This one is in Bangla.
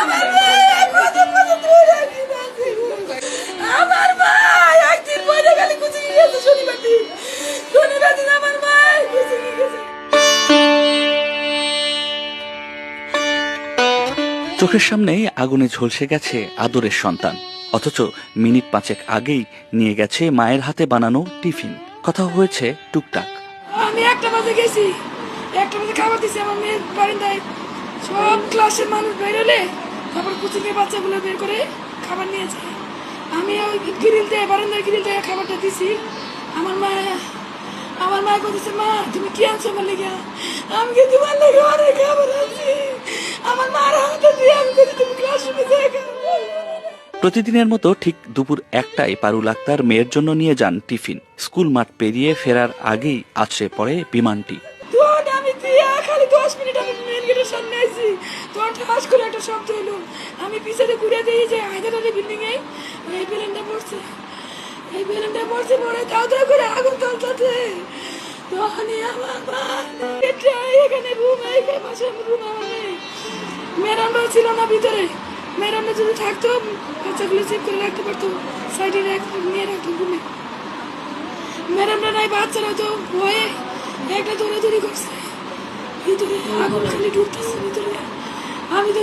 আমার আমার একদিন পরে কুচি শনিবার দিন শনিবার দিন আমার কুচি চোখের সামনেই আগুনে ঝলসে গেছে আদরের সন্তান। অথচ মিনিট পাঁচেক আগেই নিয়ে গেছে মায়ের হাতে বানানো টিফিন। কথা হয়েছে টুকটাক। আমি একটা বাজে গেছি। একটা বাজে খাবার দিছি আমার মেয়ের বারিন্দায়। সব ক্লাসের মানুষ তারপর কোচিংয়ের বাচ্চাগুলো বের করে খাবার নিয়ে যায়। আমি ওই গ্রিল দিয়ে বারান্দায় গ্রিল দিয়ে খাবারটা দিছি। আমার মা আমার মা বলতেছে, মা, তুমি কি আনছো আমার লেগে, আমি কি তোমার লেগে অনেক খাবার আনছি। আমার মার হাতে দিয়ে আমি বলছি তুমি ক্লাসরুমে যাই প্রতিদিনের মতো ঠিক দুপুর একটায় পারুল আক্তার মেয়ের জন্য নিয়ে যান টিফিন। স্কুল মাঠ পেরিয়ে ফেরার আগেই আছড়ে পড়ে বিমানটি। দিয়া খালি দশ মিনিট আমি মেন গেটের সামনে আইছি। তখন ঠাস করে একটা শব্দ হলো আমি পিছনে ঘুরে দিই যে হায়দ্রাবাদি বিল্ডিং এ এই বেলেনটা পড়ছে। এই বেলেনটা পড়ছে পরে তাও তাও করে আগুন জ্বলতেছে। তখনই আমার এখানে রুম এইখানে পাশে রুম আমার নেই ম্যাডামরা ছিল না ভিতরে। ম্যাডামরা যদি থাকতো, বাচ্চাগুলো চেক করে রাখতে পারতো। সাইডে নিয়ে রাখতো রুমে ম্যাডামরা নাই, বাচ্চারা তো ভয়ে একটা দৌড়াদৌড়ি করছে। ভিতরে আগুন খালি ঢুকতেছে ভিতরে। আমি তো